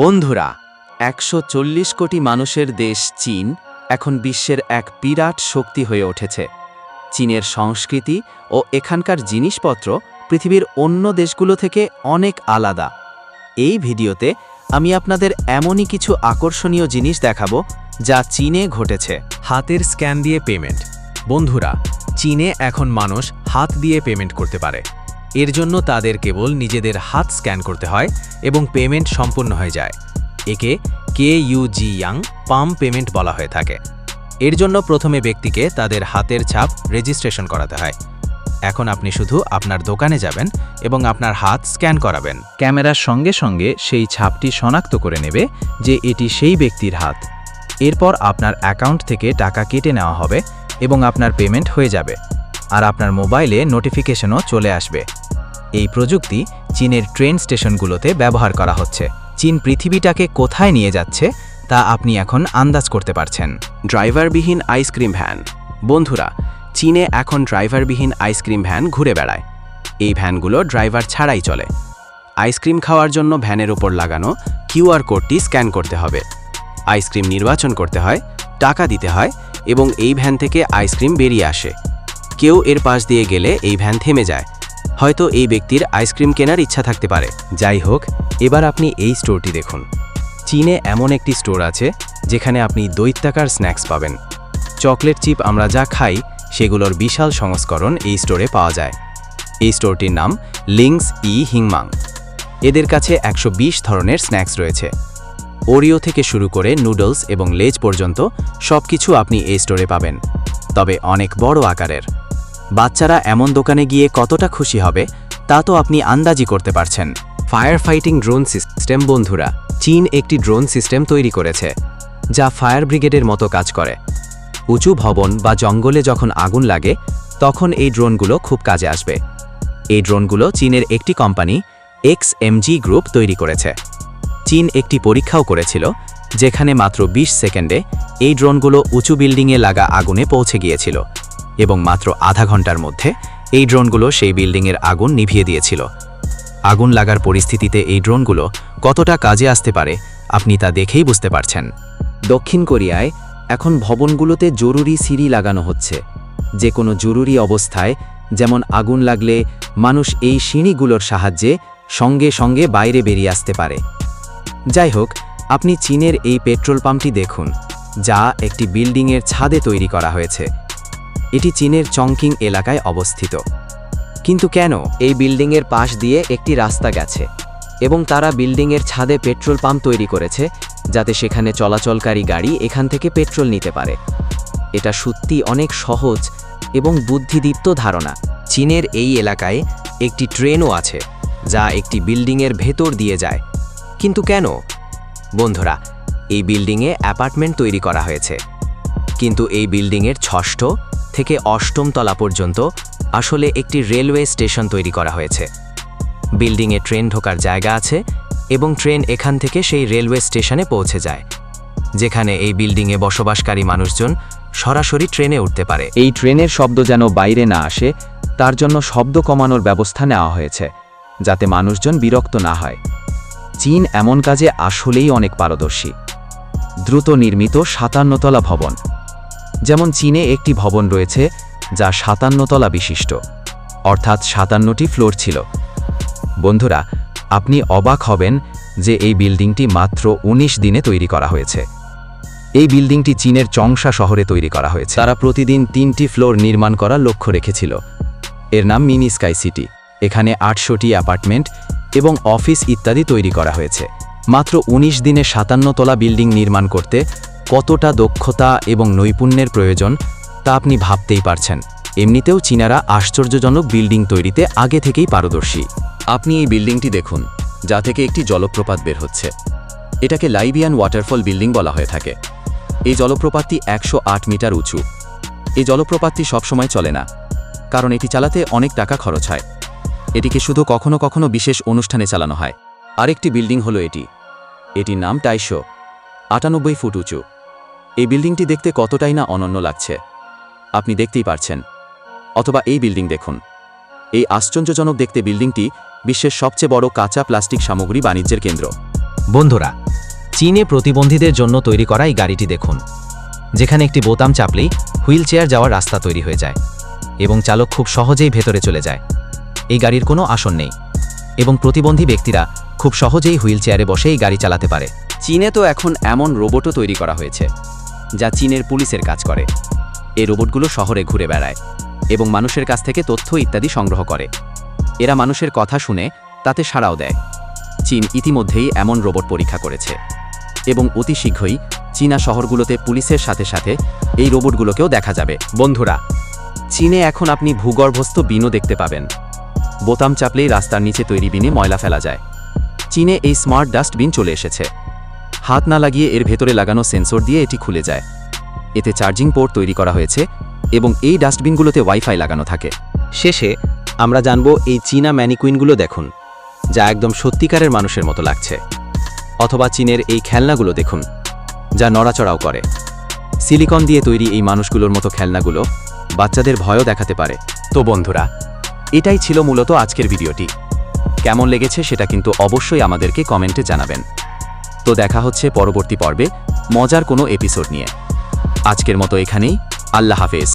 বন্ধুরা, একশো চল্লিশ কোটি মানুষের দেশ চীন এখন বিশ্বের এক বিরাট শক্তি হয়ে উঠেছে। চীনের সংস্কৃতি ও এখানকার জিনিসপত্র পৃথিবীর অন্য দেশগুলো থেকে অনেক আলাদা। এই ভিডিওতে আমি আপনাদের এমনই কিছু আকর্ষণীয় জিনিস দেখাবো যা চীনে ঘটেছে। হাতের স্ক্যান দিয়ে পেমেন্ট বন্ধুরা, চীনে এখন মানুষ হাত দিয়ে পেমেন্ট করতে পারে। এর জন্য তাদের কেবল নিজেদের হাত স্ক্যান করতে হয় এবং পেমেন্ট সম্পূর্ণ হয়ে যায়। একে কে ইউজি ইয়াং পাম পেমেন্ট বলা হয়ে থাকে। এর জন্য প্রথমে ব্যক্তিকে তাদের হাতের ছাপ রেজিস্ট্রেশন করাতে হয়। এখন আপনি শুধু আপনার দোকানে যাবেন এবং আপনার হাত স্ক্যান করাবেন। ক্যামেরার সঙ্গে সঙ্গে সেই ছাপটি শনাক্ত করে নেবে যে এটি সেই ব্যক্তির হাত। এরপর আপনার অ্যাকাউন্ট থেকে টাকা কেটে নেওয়া হবে এবং আপনার পেমেন্ট হয়ে যাবে। আর আপনার মোবাইলে নোটিফিকেশনও চলে আসবে। এই প্রযুক্তি চীনের ট্রেন স্টেশনগুলোতে ব্যবহার করা হচ্ছে। চীন পৃথিবীটাকে কোথায় নিয়ে যাচ্ছে তা আপনি এখন আন্দাজ করতে পারছেন। ড্রাইভারবিহীন আইসক্রিম ভ্যান। বন্ধুরা, চীনে এখন ড্রাইভারবিহীন আইসক্রিম ভ্যান ঘুরে বেড়ায়। এই ভ্যানগুলো ড্রাইভার ছাড়াই চলে। আইসক্রিম খাওয়ার জন্য ভ্যানের ওপর লাগানো কিউআর কোডটি স্ক্যান করতে হবে। আইসক্রিম নির্বাচন করতে হয়, টাকা দিতে হয় এবং এই ভ্যান থেকে আইসক্রিম বেরিয়ে আসে। কেউ এর পাশ দিয়ে গেলে এই ভ্যান থেমে যায়। হয়তো এই ব্যক্তির আইসক্রিম কেনার ইচ্ছা থাকতে পারে। যাই হোক, এবার আপনি এই স্টোরটি দেখুন। চীনে এমন একটি স্টোর আছে, যেখানে আপনি দৈত্যাকার স্ন্যাক্স পাবেন। চকলেট চিপ আমরা যা খাই, সেগুলোর বিশাল সংস্করণ এই স্টোরে পাওয়া যায়। এই স্টোরটির নাম লিংস ই হিংমাং। এদের কাছে একশো বিশ ধরনের স্ন্যাক্স রয়েছে। ওরিও থেকে শুরু করে নুডলস এবং লেজ পর্যন্ত সবকিছু আপনি এই স্টোরে পাবেন। তবে অনেক বড় আকারের। বাচ্চারা এমন দোকানে গিয়ে কতটা খুশি হবে, তা তো আপনি আন্দাজি করতে পারছেন। ফায়ার ফাইটিং ড্রোন সিস্টেম বন্ধুরা, চীন একটি ড্রোন সিস্টেম তৈরি করেছে, যা ফায়ার ব্রিগেডের মতো কাজ করে। উঁচু ভবন বা জঙ্গলে যখন আগুন লাগে, তখন এই ড্রোনগুলো খুব কাজে আসবে। এই ড্রোনগুলো চীনের একটি কোম্পানি, এক্স এমজি গ্রুপ, তৈরি করেছে। চীন একটি পরীক্ষাও করেছিল, যেখানে মাত্র ২০ সেকেন্ডে এই ড্রোনগুলো উঁচু বিল্ডিংয়ে লাগা আগুনে পৌঁছে গিয়েছিল। এবং মাত্র আধা ঘণ্টার মধ্যে এই ড্রোনগুলো সেই বিল্ডিংয়ের আগুন নিভিয়ে দিয়েছিল। আগুন লাগার পরিস্থিতিতে এই ড্রোনগুলো কতটা কাজে আসতে পারে, আপনি তা দেখেই বুঝতে পারছেন। দক্ষিণ কোরিয়ায় এখন ভবনগুলোতে জরুরি সিঁড়ি লাগানো হচ্ছে। যে কোনো জরুরি অবস্থায় যেমন আগুন লাগলে মানুষ এই সিঁড়িগুলোর সাহায্যে সঙ্গে সঙ্গে বাইরে বেরিয়ে আসতে পারে। যাই হোক, আপনি চীনের এই পেট্রোল পাম্পটি দেখুন, যা একটি বিল্ডিংয়ের ছাদে তৈরি করা হয়েছে। এটি চীনের চংকিং এলাকায় অবস্থিত। কিন্তু কেন এই বিল্ডিংয়ের পাশ দিয়ে একটি রাস্তা গেছে এবং তারা বিল্ডিংয়ের ছাদে পেট্রোল পাম্প তৈরি করেছে যাতে সেখানে চলাচলকারী গাড়ি এখান থেকে পেট্রোল নিতে পারে? এটা সত্যি অনেক সহজ এবং বুদ্ধিদীপ্ত ধারণা। চীনের এই এলাকায় একটি ট্রেনও আছে যা একটি বিল্ডিংয়ের ভেতর দিয়ে যায়। কিন্তু কেন? বন্ধুরা, এই বিল্ডিংয়ে অ্যাপার্টমেন্ট তৈরি করা হয়েছে। কিন্তু এই বিল্ডিংয়ের ষষ্ঠ থেকে অষ্টম তলা পর্যন্ত আসলে একটি রেলওয়ে স্টেশন তৈরি করা হয়েছে। বিল্ডিংয়ে ট্রেন ঢোকার জায়গা আছে এবং ট্রেন এখান থেকে সেই রেলওয়ে স্টেশনে পৌঁছে যায়, যেখানে এই বিল্ডিংয়ে বসবাসকারী মানুষজন সরাসরি ট্রেনে উঠতে পারে। এই ট্রেনের শব্দ যেন বাইরে না আসে, তার জন্য শব্দ কমানোর ব্যবস্থা নেওয়া হয়েছে, যাতে মানুষজন বিরক্ত না হয়। চীন এমন কাজে আসলেই অনেক পারদর্শী। দ্রুত নির্মিত সাতান্নতলা ভবন। যেমন চীনে একটি ভবন রয়েছে, যা সাতান্নতলা বিশিষ্ট। অর্থাৎ সাতান্নটি ফ্লোর ছিল। বন্ধুরা, আপনি অবাক হবেন যে এই বিল্ডিংটি মাত্র ১৯ দিনে তৈরি করা হয়েছে। এই বিল্ডিংটি চীনের চংসা শহরে তৈরি করা হয়েছে। তারা প্রতিদিন তিনটি ফ্লোর নির্মাণ করার লক্ষ্য রেখেছিল। এর নাম মিনি স্কাই সিটি। এখানে আটশোটি অ্যাপার্টমেন্ট এবং অফিস ইত্যাদি তৈরি করা হয়েছে। মাত্র ১৯ দিনে সাতান্ন তলা বিল্ডিং নির্মাণ করতে কতটা দক্ষতা এবং নৈপুণ্যের প্রয়োজন তা আপনি ভাবতেই পারছেন। এমনিতেও চীনারা আশ্চর্যজনক বিল্ডিং তৈরিতে আগে থেকেই পারদর্শী। আপনি এই বিল্ডিংটি দেখুন, যা থেকে একটি জলপ্রপাত বের হচ্ছে। এটাকে লাইবিয়ান ওয়াটারফল বিল্ডিং বলা হয়ে থাকে। এই জলপ্রপাতটি একশো আট মিটার উঁচু। এই জলপ্রপাতটি সবসময় চলে না, কারণ এটি চালাতে অনেক টাকা খরচ হয়। এটিকে শুধু কখনো কখনো বিশেষ অনুষ্ঠানে চালানো হয়। আরেকটি বিল্ডিং হলো এটি। এটির নাম টাইশো, আটানব্বই ফুট উঁচু। এই বিল্ডিংটি দেখতে কতটাই না অনন্য লাগছে। আপনি দেখতেই পারছেন। অথবা এই বিল্ডিং দেখুন। এই আশ্চর্যজনক দেখতে বিল্ডিংটি বিশ্বের সবচেয়ে বড় কাঁচা প্লাস্টিক সামগ্রী বাণিজ্যের কেন্দ্র। বন্ধুরা চীনে প্রতিবন্ধীদের জন্য তৈরি করা এই গাড়িটি দেখুন। যেখানে একটি বোতাম চাপলেই হুইল চেয়ার যাওয়ার রাস্তা তৈরি হয়ে যায় এবং চালক খুব সহজেই ভেতরে চলে যায়। এই গাড়ির কোনো আসন নেই এবং প্রতিবন্ধী ব্যক্তিরা খুব সহজেই হুইল চেয়ারে বসে এই গাড়ি চালাতে পারে। চীনে তো এখন এমন রোবটও তৈরি করা হয়েছে। যা চীনের পুলিশের কাজ করে। এই রোবটগুলো শহরে ঘুরে বেড়ায় এবং মানুষের কাছ থেকে তথ্য ইত্যাদি সংগ্রহ করে। এরা মানুষের কথা শুনে তাতে সাড়াও দেয়। চীন ইতিমধ্যেই এমন রোবট পরীক্ষা করেছে এবং অতি শীঘ্রই চীনা শহরগুলোতে পুলিশের সাথে সাথে এই রোবটগুলোকেও দেখা যাবে। বন্ধুরা, চীনে এখন আপনি ভূগর্ভস্থ বিনও দেখতে পাবেন। বোতাম চাপলেই রাস্তার নিচে তৈরি বিনে ময়লা ফেলা যায়। চীনে এই স্মার্ট ডাস্টবিন চলে এসেছে। হাত না লাগিয়ে এর ভেতরে লাগানো সেন্সর দিয়ে এটি খুলে যায়। এতে চার্জিং পোর্ট তৈরি করা হয়েছে এবং এই ডাস্টবিনগুলোতে ওয়াইফাই লাগানো থাকে। শেষে আমরা জানব এই চীনা ম্যানিকুইনগুলো দেখুন, যা একদম সত্যিকারের মানুষের মতো লাগছে। অথবা চীনের এই খেলনাগুলো দেখুন, যা নড়াচড়াও করে। সিলিকন দিয়ে তৈরি এই মানুষগুলোর মতো খেলনাগুলো বাচ্চাদের ভয়ও দেখাতে পারে। তো বন্ধুরা, এটাই ছিল মূলত আজকের ভিডিওটি। কেমন লেগেছে সেটা কিন্তু অবশ্যই আমাদেরকে কমেন্টে জানাবেন। তো দেখা হচ্ছে পরবর্তী পর্বে। মজার কোনো এপিসোড নিয়ে। আজকের মতো এখানেই। আল্লাহ হাফেজ।